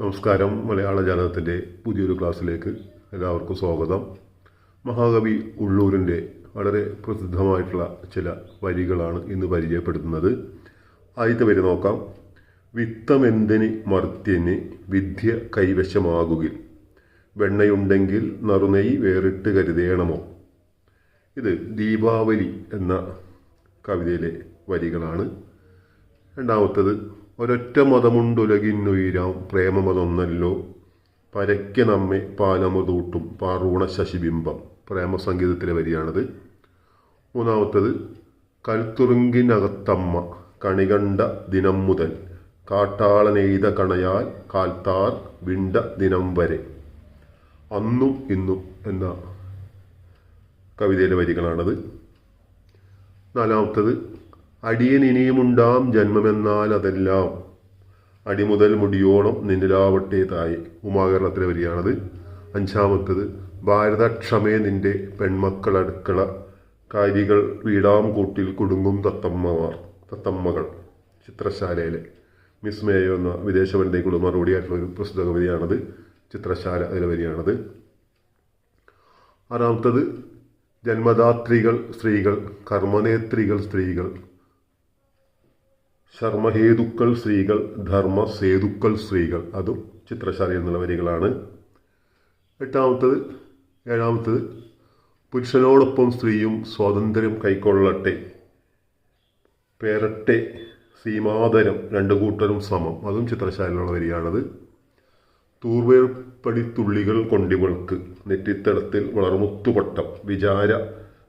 നമസ്കാരം. മലയാള ജാനകത്തിന്റെ പുതിയൊരു ക്ലാസ്സിലേക്ക് എല്ലാവർക്കും സ്വാഗതം. മഹാകവി ഉള്ളൂരിന്റെ വളരെ പ്രസിദ്ധമായിട്ടുള്ള ചില വരികളാണ് ഇന്ന് പരിചയപ്പെടുത്തുന്നത്. ആദ്യത്തെ വരി നോക്കാം. വിത്തമെന്തിന് മർത്യന് വിദ്യ കൈവശമാകുകിൽ? വെണ്ണയുണ്ടെങ്കിൽ നറുനെയ് വേറിട്ട് കരുതേണമോ? ഇത് ദീപാവലി എന്ന കവിതയിലെ വരികളാണ്. രണ്ടാമത്തത് ഒരൊറ്റ മതമുണ്ടുലകിന്നുയിരാം പ്രേമമതൊന്നല്ലോ. പരക്കെ നമ്മെ പാലമതൂട്ടും പാറൂണ ശശിബിംബം പ്രേമസംഗീതത്തിലെ വരിയാണത്. മൂന്നാമത്തത് കൽത്തുറുങ്കിനകത്തമ്മ കണികണ്ട ദിനം മുതൽ കാട്ടാളനെയ്ത കണയാൽ കാൽത്താർ വിണ്ട ദിനം വരെ. അന്നും ഇന്നും എന്ന കവിതയിലെ വരികളാണത്. നാലാമത്തത് അടിയൻ ഇനിയുമുണ്ടാം ജന്മമെന്നാൽ അതെല്ലാം. അടിമുതൽ മുടിയോളം നിന്നിലാവട്ടെ തായി. ഉമാകരണത്തിലെ വരികയാണത്. അഞ്ചാമത്തത് ഭാരതക്ഷമേ നിന്റെ പെൺമക്കൾ അടുക്കള കാരികൾ വീടാം കൂട്ടിൽ കുടുങ്ങും തത്തമ്മമാർ തത്തമ്മകൾ. ചിത്രശാലയിലെ മിസ് മേയോ എന്ന വിദേശ വനിതയ്ക്കുള്ള മറുപടിയായിട്ടുള്ള ഒരു പ്രസ്തുത കവിതയാണത്. ചിത്രശാല അതിലെ വരിയാണത്. ആറാമത്തത് ജന്മദാത്രികൾ സ്ത്രീകൾ കർമ്മനേത്രികൾ സ്ത്രീകൾ. ശർമ്മഹേതുക്കൾ സ്ത്രീകൾ ധർമ്മ ധർമ്മസേതുക്കൾ സ്ത്രീകൾ. അതും ചിത്രശാലയിൽ നിന്നുള്ള വരികളാണ്. എട്ടാമത്തത് ഏഴാമത്തത് പുരുഷനോടൊപ്പം സ്ത്രീയും സ്വാതന്ത്ര്യം കൈക്കൊള്ളട്ടെ. പേരട്ടെ സീമാതരം രണ്ടു കൂട്ടരും സമം. അതും ചിത്രശാലയിലുള്ള വരിയാണത്. തൂർവേർപ്പടിത്തുള്ളികൾ കൊണ്ടിവൾക്ക് നെറ്റിത്തടത്തിൽ വളർമുത്തുപട്ടം വിചാര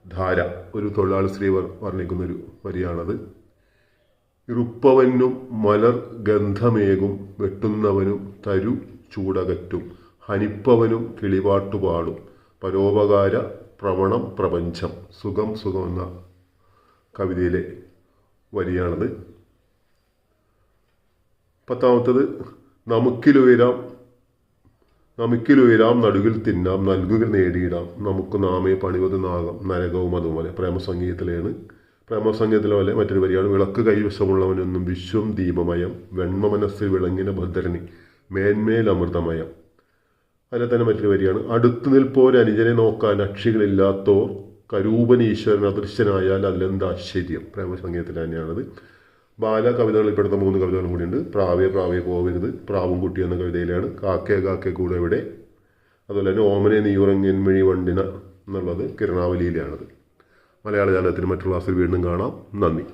ധാര ഒരു തൊഴിലാളി സ്ത്രീ വർ- വർണിക്കുന്നൊരു വരിയാണത്. ഇറുപ്പവനും മലർ ഗന്ധമേകും വെട്ടുന്നവനും തരു ചൂടകറ്റും ഹനിപ്പവനും കിളിപാട്ടുപാടും പരോപകാര പ്രവണം പ്രപഞ്ചം. സുഖം സുഖം എന്ന കവിതയിലെ വരിയാണത്. പത്താമത്തത് നമുക്കിലുയരാം നമുക്കിലുയരാം നടുകിൽ തിന്നാം നൽകുക നേടിയിടാം. നമുക്ക് നാമേ പണിവത് നാഗം നരകവും അതുപോലെ പ്രേമസംഗീതത്തിലാണ് പ്രേമസംഗീതത്തിലെ പോലെ മറ്റൊരു വരിയാണ് വിളക്ക് കൈവശമുള്ളവനൊന്നും വിശ്വം ദീപമയം വെണ്മ മനസ്സിൽ വിളങ്ങിന ഭദ്രനി മേന്മേൽ അമൃതമയം. അതിലെ തന്നെ മറ്റൊരു വരിയാണ് അടുത്തു നിൽപ്പോർ അനുജനെ നോക്കാൻ അക്ഷികളില്ലാത്തോർ കരൂപൻ ഈശ്വരൻ അദൃശ്യനായാൽ അതിലെന്താശ്ചര്യം പ്രേമസംഗീതത്തിൽ തന്നെയാണത്. ബാല കവിതകളിൽപ്പെടുന്ന മൂന്ന് കവിതകളും കൂടിയുണ്ട് പ്രാവേ പ്രാവേ പോവരുത് പ്രാവും കുട്ടി എന്ന കവിതയിലാണ് കാക്കേ കാക്കേ കൂടെ ഇവിടെ അതുപോലെ തന്നെ ഓമനെ നീയുറങ്ങിൻ മിഴി വണ്ടിന എന്നുള്ളത് കിരണാവലിയിലാണത്. മലയാള ജാലകത്തിന് മറ്റുള്ള ക്ലാസ്സിൽ വീണ്ടും കാണാം. നന്ദി.